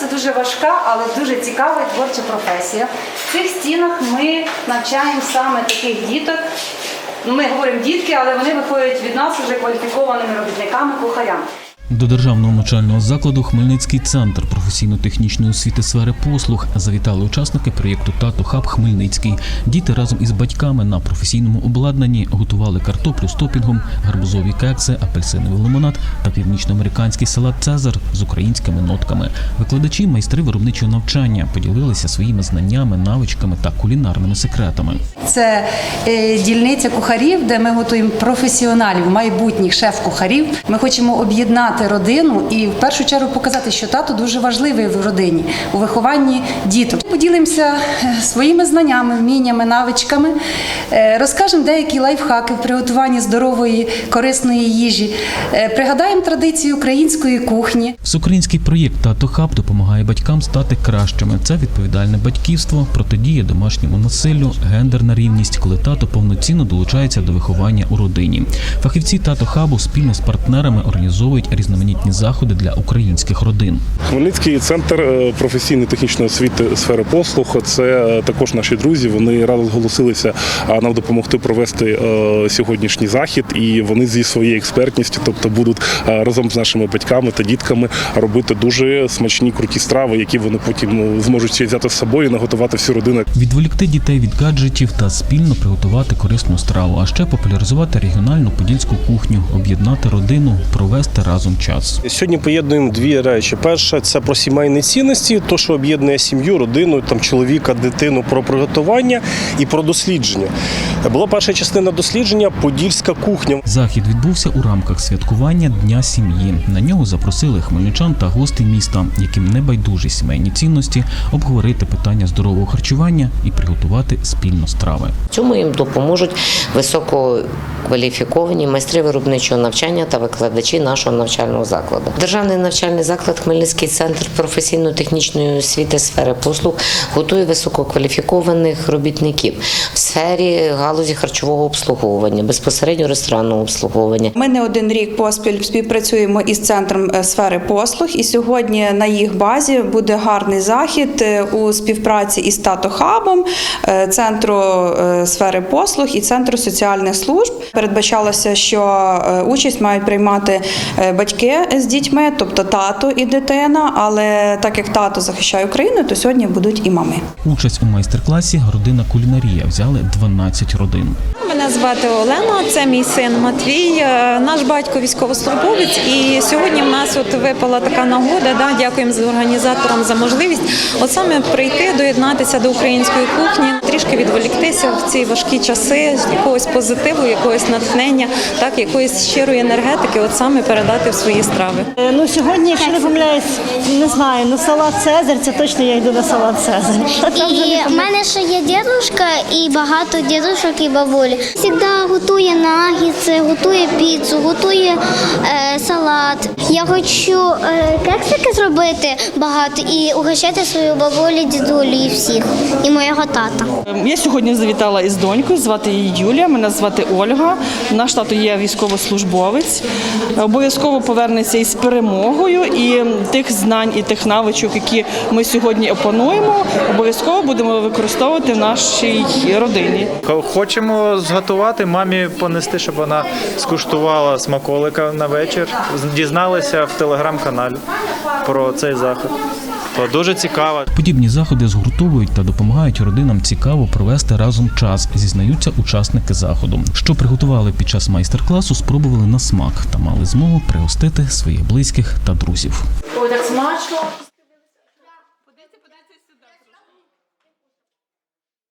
Це дуже важка, але дуже цікава і творча професія. В цих стінах ми навчаємо саме таких діток. Ми говоримо дітки, але вони виходять від нас вже кваліфікованими робітниками, кухарями. До державного навчального закладу Хмельницький центр професійно-технічної освіти сфери послуг завітали учасники проєкту Тато Хаб Хмельницький. Діти разом із батьками на професійному обладнанні готували картоплю з топінгом, гарбузові кекси, апельсиновий лимонад та північноамериканський салат Цезар з українськими нотками. Викладачі, майстри виробничого навчання поділилися своїми знаннями, навичками та кулінарними секретами. Це е, дільниця кухарів, де ми готуємо професіоналів, майбутніх шеф-кухарів. Ми хочемо об'єднати родину і в першу чергу показати, що тато дуже важливий в родині у вихованні діток. Поділимося е, своїми знаннями, вміннями, навичками, е, розкажемо деякі лайфхаки в приготуванні здорової, корисної їжі. Е, Пригадаємо традиції української кухні. Всеукраїнський проєкт Тато Хаб допомагає батькам стати кращими. Це відповідальне батьківство, протидія домашньому насиллю, гендерна рівність, коли тато повноцінно долучається до виховання у родині. Фахівці Тато Хабу спільно з партнерами організовують різноманітні заходи для українських родин. Хмельницький центр е, професійної технічної освіти сфери послуг. Це е, також наші друзі. Вони радо зголосилися нам допомогти провести е, сьогоднішній захід, і вони зі своєю експертністю, тобто будуть е, разом з нашими батьками та дітками робити дуже смачні круті страви, які вони потім ну, зможуть ще взяти з собою і наготувати всю родину. Відволікти дітей від гаджетів та спільно приготувати корисну страву, а ще популяризувати регіональну подільську кухню, об'єднати родину, провести разом час. Сьогодні поєднуємо дві речі. Перше це про сімейні цінності, то що об'єднує сім'ю, родину, там чоловіка, дитину про приготування і про дослідження. Була перша частина дослідження Подільська кухня. Захід відбувся у рамках святкування Дня сім'ї. На нього запросили хмельничан та гостей міста, яким не байдужі сімейні цінності, обговорити питання здорового харчування і приготувати спільно страви. В цьому їм допоможуть висококваліфіковані майстри виробничого навчання та викладачі нашого навчального закладу. Державний навчальний заклад Хмельницький центр професійно-технічної освіти сфери послуг готує висококваліфікованих робітників в сфері галузі харчового обслуговування, безпосередньо ресторанного обслуговування. Ми не один рік поспіль співпрацюємо із центром е, сфери послуг, і сьогодні на їх базі буде гарний захід е, у співпраці із Тато Хабом, е, центру сфери послуг і центру соціальних служб. Передбачалося, що участь мають приймати е, батьки з дітьми, тобто тато і дитина. Але так як тато захищає Україну, то сьогодні будуть і мами. Участь у майстер-класі родина кулінарія взяли 12 родин. Мене звати Олена, це мій син Матвій, е, наш батько військовослужбовець. І сьогодні в нас от випала така нагода. Да, дякуємо за організаторам за можливість. От саме прийти, доєднатися до української кухні, трішки відволіктися в ці важкі часи, якогось позитиву, якогось натхнення, так якоїсь щирої енергетики, от саме передати в свої страви. Е, Ну сьогодні, якщо не помиляюсь, не знаю, ну салат Цезарь, це точно я йду на салат Цезарь. А І в мене ще є дідушка і багато дідушок і бабулі. Завжди готує нагіци, готує піцу, готує е, салат. Я хочу е, кексики зробити багато і угощати свою бабулю, дідулю і всіх, і моєго тата. Я сьогодні завітала із донькою, звати її Юлія, мене звати Ольга. Наш тато є військовослужбовець. Обов'язково повернеться із перемогою і тих знань і тих навичок, які ми сьогодні опануємо, обов'язково будемо використовувати в нашій родині. Хочемо зготувати мамі понести, щоб вона скуштувала смаколика на вечір. Дізналися в телеграм-каналі про цей захід. То Дуже цікаво. Подібні заходи згуртовують та допомагають родинам цікаво провести разом час, зізнаються учасники заходу. Що приготували під час майстер-класу, спробували на смак та мали змогу пригостити своїх близьких та друзів. Ой, так смачно.